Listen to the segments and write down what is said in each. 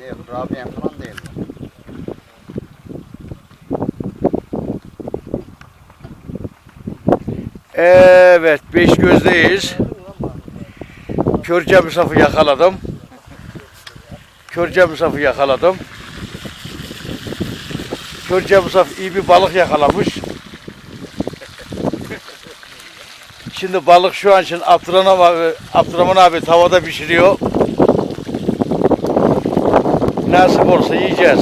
Değil, Rabia'm falan değil. Evet, beş gözdeyiz. Körce Musaf'ı yakaladım. Körce Musaf'ı yakaladım. Körce Musaf iyi bir balık yakalamış. Şimdi balık şu an için Abdurrahman abi, Abdurrahman abi tavada pişiriyor. Nasip olsa yiyeceğiz.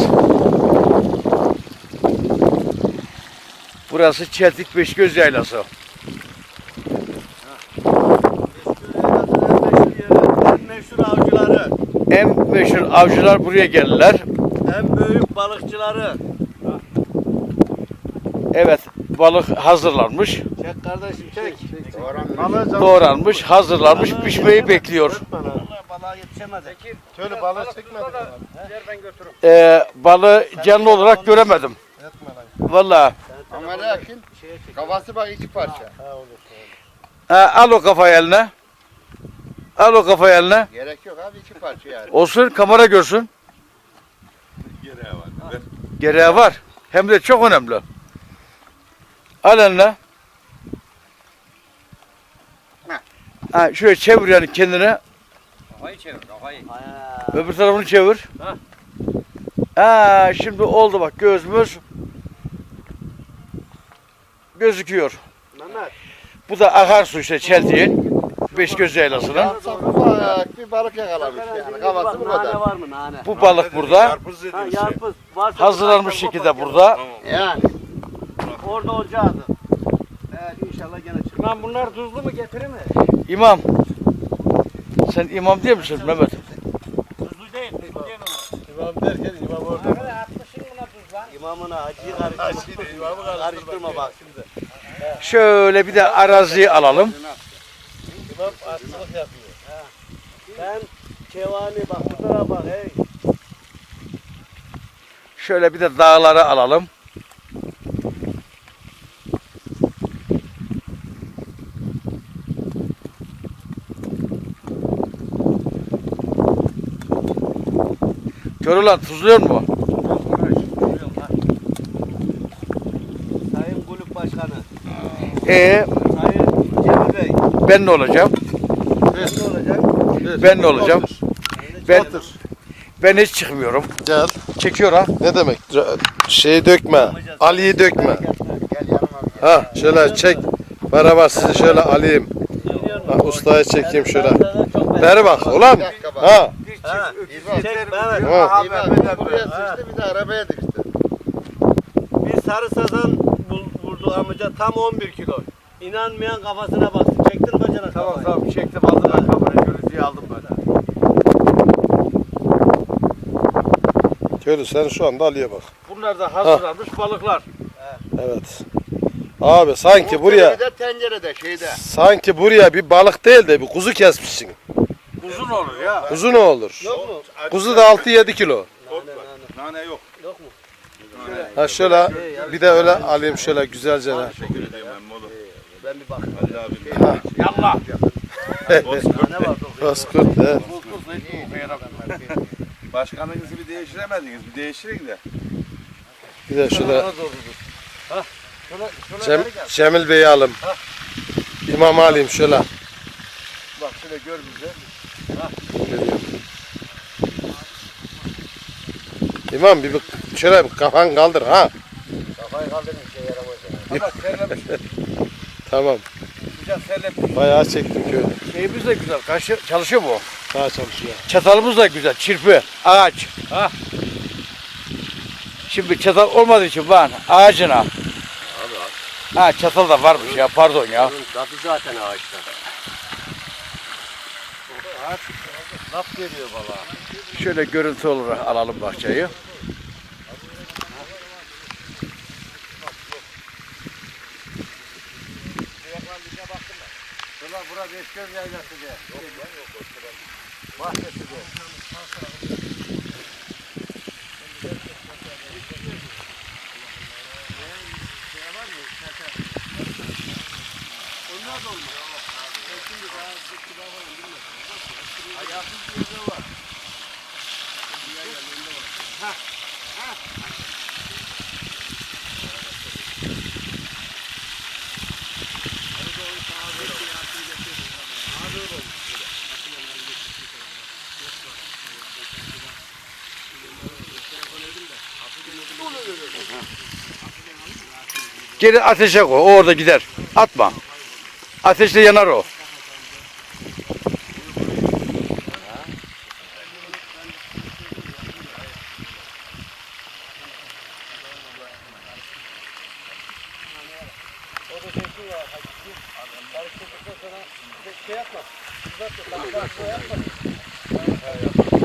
Burası Çeltik Beşgöz Yaylası. En meşhur avcıları, En meşhur avcılar buraya gelirler. en büyük balıkçıları. Evet, balık hazırlanmış, Çek kardeşim çek. Doğranmış. doğranmış, hazırlanmış, pişmeyi bekliyor. Balığa yetişemedi. Şöyle balık çekmedi. Ee, balığı canlı olarak göremedim. Vallahi. Ama lakin kafası bak iki parça. Ha, al o kafayı eline. Al o kafayı eline. Gerek yok abi iki parça yani. Olsun, kamera görsün. Gereği var. Hem de çok önemli. Al eline. Ha, şöyle çevir yani kendine. Kafayı çevir kafayı. Öbür tarafını çevir. Ha. Ha, şimdi oldu bak gözümüz gözüküyor. Mehmet. Bu da akarsu işte Çeltik'in Beşgöz Yaylası'nın. Yalnız ufak bir balık yakalamış yani. Kafası bu Nane kadar. var mı nane? Bu balık burada. Ha yarpız. Varsa Hazırlanmış zaten şekilde kopar burada. Yani. Orada olacaktı. Evet inşallah gene çıkar. Lan bunlar tuzlu mu getirir mi? İmam. Sen imam değil misin Mehmet? Tuzlu değil. İmam derken imam orada. İmamına acıyı karıştırma. İmamı karıştırma bak şimdi. Şöyle bir de araziyi alalım. İmam aşçılık yapıyor. Ben Kevani bak bu tarafa bak hey. Şöyle bir de dağları alalım. Kör ulan tuzluyor mu? Sayın Kulüp Başkanı. Ee Sayın Cemil Bey. ben ne olacağım? Ne olacak? Ben ne olacağım? Ben ben hiç çıkmıyorum. Gel. Çekiyor ha. Ne demek? Şeyi dökme. Ali'yi dökme. Gel yanıma. Ha şöyle çek. Beraber sizi şöyle alayım. Ha, ustayı çekeyim şöyle. Beri bak ulan. Ha. Ha. İbo. Çek. Ha. Buraya sıçtı bir de arabaya düştü. Bir sarı sazan bul- vurdu amca tam 11 kilo. İnanmayan kafasına baksın. Çektin bacana Tamam kafayı. tamam çektim aldım ben kamerayı görüntüyü aldım ben. Köylü sen şu anda Ali'ye bak. Bunlar da hazırlanmış balıklar. Evet. Abi sanki buraya Bir de tencerede şeyde. sanki buraya bir balık değil de bir kuzu kesmişsin. Uzun olur ya. Kuzu ne olur? Yok mu? Kuzu da 6-7 kilo. Nane yok. Yok mu? Ha şöyle bir de öyle alayım şöyle güzelce. de. Teşekkür ediyorum ben. Ben bir bak. Ali abi. Yallah. Ne var? Bozkurt he. Başkanınızı bir değiştiremediniz. Bir değiştirin de. Bir de şöyle Cem, Cemil Bey'i alayım. İmam alayım şöyle. Bak şöyle gör bizi. İmam bir, bir şöyle bir kafan kaldır ha. Kafayı kaldırın şey yaramaz. Ama terlemiş. Tamam. Güzel terlemiş. Bayağı çektim köyü. Şeyimiz de güzel. Kaşı, çalışıyor bu. Daha çalışıyor. Çatalımız da güzel. Çirpi. Ağaç. Ha. Şimdi çatal olmadığı için ben ağacına. Ha çatal da varmış ya pardon ya. Tadı zaten ağaçta. Laf geliyor bala. Şöyle görüntü olarak alalım bahçeyi. Bura Beşköz yaylası de. Yok lan yok. Bahçesi de. Onlar da olmaz. Şimdi daha kilo var. Bir yerde var. Geri ateşe koy. O orada gider. Atma. Ateşle yanar o. Exato, tá com a tá